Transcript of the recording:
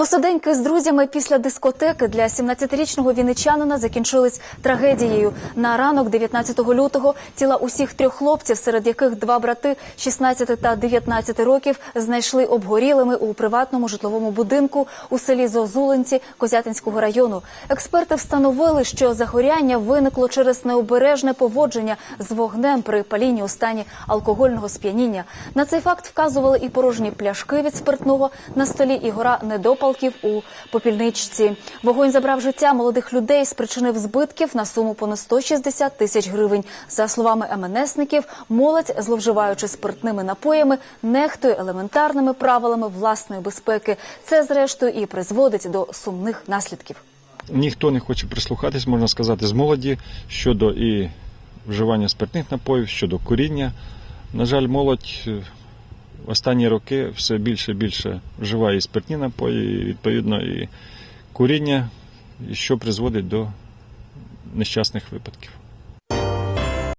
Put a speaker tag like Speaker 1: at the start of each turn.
Speaker 1: Посиденьки з друзями після дискотеки для 17-річного вінничанина закінчились трагедією. На ранок 19 лютого тіла усіх трьох хлопців, серед яких два брати 16 та 19 років, знайшли обгорілими у приватному житловому будинку у селі Зозулинці Козятинського району. Експерти встановили, що загоряння виникло через необережне поводження з вогнем при палінні у стані алкогольного сп'яніння. На цей факт вказували і порожні пляшки від спиртного на столі, і гора недопалків у попільничці. Вогонь забрав життя молодих людей, спричинив збитків на суму понад 160 тисяч гривень. За словами МНСників, молодь, зловживаючи спиртними напоями, нехтує елементарними правилами власної безпеки. Це, зрештою, і призводить до сумних наслідків.
Speaker 2: Ніхто не хоче прислухатись, можна сказати, з молоді щодо і вживання спиртних напоїв, щодо куріння. На жаль, молодь останні роки все більше і більше вживає і спиртні напої, і відповідно і куріння, що призводить до нещасних випадків.